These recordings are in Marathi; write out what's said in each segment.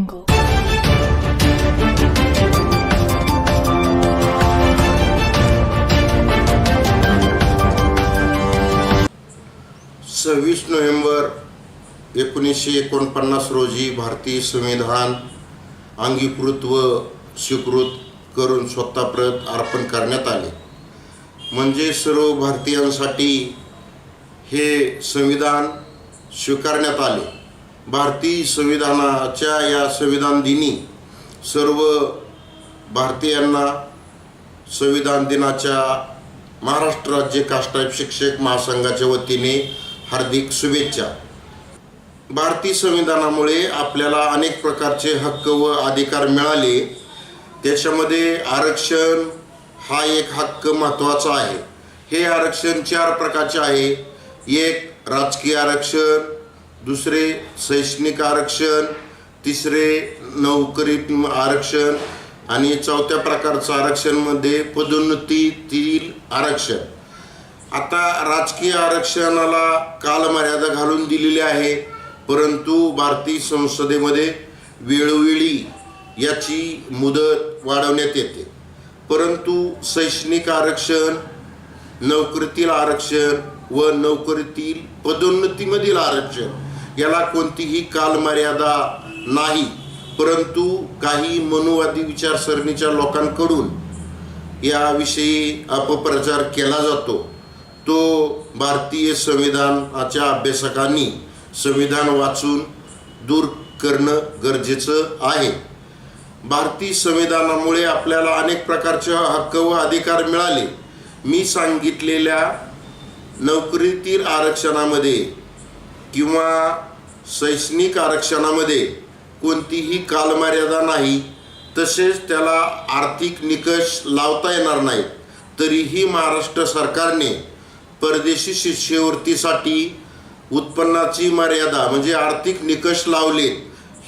सव्वीस नोव्हेंबर एकोणीसशे एकोणपन्नास रोजी भारतीय संविधान अंगीकृत व स्वीकृत करून स्वतःप्रत अर्पण करण्यात आले. म्हणजे सर्व भारतीयांसाठी हे संविधान स्वीकारण्यात आले. भारतीय संविधानाच्या या संविधान दिनी सर्व भारतीयांना संविधान दिनाच्या महाराष्ट्र राज्य काष्टाईप शिक्षक महासंघाच्या वतीने हार्दिक शुभेच्छा. भारतीय संविधानामुळे आपल्याला अनेक प्रकारचे हक्क व अधिकार मिळाले. त्याच्यामध्ये आरक्षण हा एक हक्क महत्त्वाचा आहे. हे आरक्षण चार प्रकारचे आहे. एक राजकीय आरक्षण दुसरे शैक्षणिक आरक्षण तिसरे नोकरी आरक्षण आणि चौथ्या प्रकारचं आरक्षणमध्ये पदोन्नतीतील आरक्षण. आता राजकीय आरक्षणाला कालमर्यादा घालून दिलेली आहे परंतु भारतीय संसदेमध्ये वेळोवेळी याची मुदत वाढवण्यात येते. परंतु शैक्षणिक आरक्षण नोकरीतील आरक्षण व नोकरीतील पदोन्नतीमधील आरक्षण याला कोणतीही कालमर्यादा नाही. परंतु काही मनुवादी विचारसरणीच्या लोकांकडून याविषयी अपप्रचार केला जातो. तो भारतीय संविधानाच्या अभ्यासकांनी संविधान वाचून दूर करणं गरजेचं आहे. भारतीय संविधानामुळे आपल्याला अनेक प्रकारचे हक्क व अधिकार मिळाले. मी सांगितलेल्या नोकरीतील आरक्षणामध्ये किंवा शैक्षणिक आरक्षणामध्ये कोणतीही कालमर्यादा नाही तसेच त्याला आर्थिक निकष लावता येणार नाहीत. तरीही महाराष्ट्र सरकारने परदेशी शिष्यवृत्तीसाठी उत्पन्नाची मर्यादा म्हणजे आर्थिक निकष लावले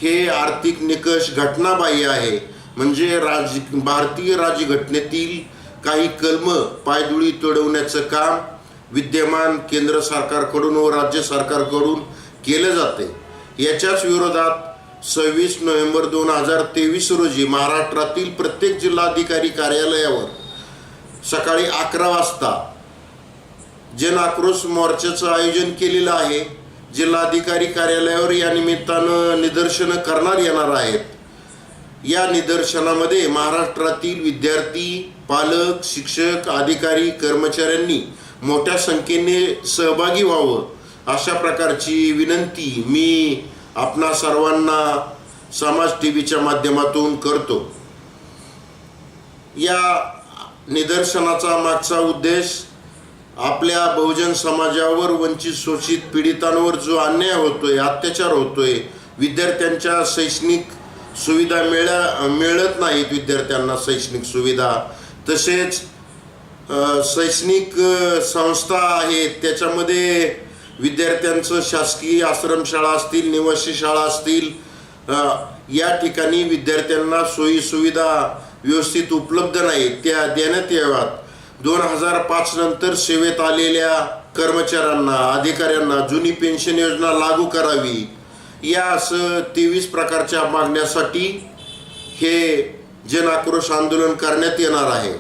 हे आर्थिक निकष घटनाबाह्य आहे. म्हणजे राज भारतीय राज्यघटनेतील काही कलम पायदुळी तोडवण्याचं काम विद्यमान केंद्र सरकारकडून व राज्य सरकारकडून केलं जाते. याच्याच विरोधात सव्वीस नोव्हेंबर दोन हजार तेवीस रोजी महाराष्ट्रातील प्रत्येक जिल्हाधिकारी कार्यालयावर सकाळी अकरा वाजता जन आक्रोश मोर्चाचं आयोजन केलेलं आहे. जिल्हाधिकारी कार्यालयावर या निमित्तानं निदर्शनं करणार येणार आहेत. या निदर्शनामध्ये महाराष्ट्रातील विद्यार्थी पालक शिक्षक अधिकारी कर्मचाऱ्यांनी मोठ्या संख्येने सहभागी व्हावं अशा प्रकारची विनंती मी आपणा सर्वांना समाज टी व्हीच्या माध्यमातून करतो. या निदर्शनाचा मागचा उद्देश आपल्या बहुजन समाजावर वंचित शोषित पीडितांवर जो अन्याय होतोय अत्याचार होतोय विद्यार्थ्यांच्या शैक्षणिक सुविधा मिळा मिळत नाहीत विद्यार्थ्यांना शैक्षणिक सुविधा तसेच शैक्षणिक संस्था आहेत त्याच्यामध्ये विद्यार्थ्यांचं शासकीय आश्रमशाळा असतील निवासी शाळा असतील या ठिकाणी विद्यार्थ्यांना सोयीसुविधा व्यवस्थित उपलब्ध नाहीत. त्या देण्यात याव्यात. दोन हजार पाच नंतर सेवेत आलेल्या कर्मचाऱ्यांना अधिकाऱ्यांना जुनी पेन्शन योजना लागू करावी. या असं तेवीस प्रकारच्या मागण्यासाठी हे जन आक्रोश आंदोलन करण्यात येणार आहे.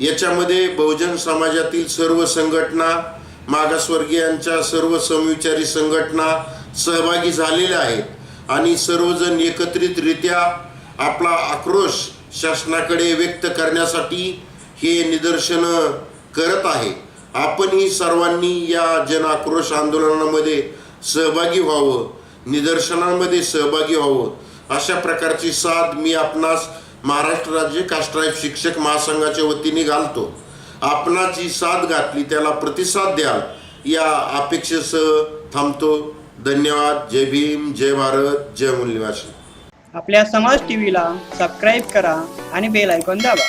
याच्यामध्ये बहुजन समाजातील सर्व संघटना मागासवर्गीयांच्या सर्व समविचारी संघटना सहभागी झालेल्या आहेत. आणि सर्वजण एकत्रितरित्या आपला आक्रोश शासनाकडे व्यक्त करण्यासाठी हे निदर्शनं करत आहे. आपणही सर्वांनी या जन आक्रोश आंदोलनामध्ये सहभागी व्हावं निदर्शनांमध्ये सहभागी व्हावं. अशा प्रकारची साथ मी आपणास महाराष्ट्र राज्य काष्टाईप शिक्षक महासंघाच्या वतीने घालतो. आपणाची साथ घातली त्याला प्रतिसाद द्याल या अपेक्षेसह थांबतो. धन्यवाद. जय भीम जय भारत जय मूल्यवासी आपल्या समाज टीव्हीला सबस्क्राईब करा आणि बेल ऐकून दाबा.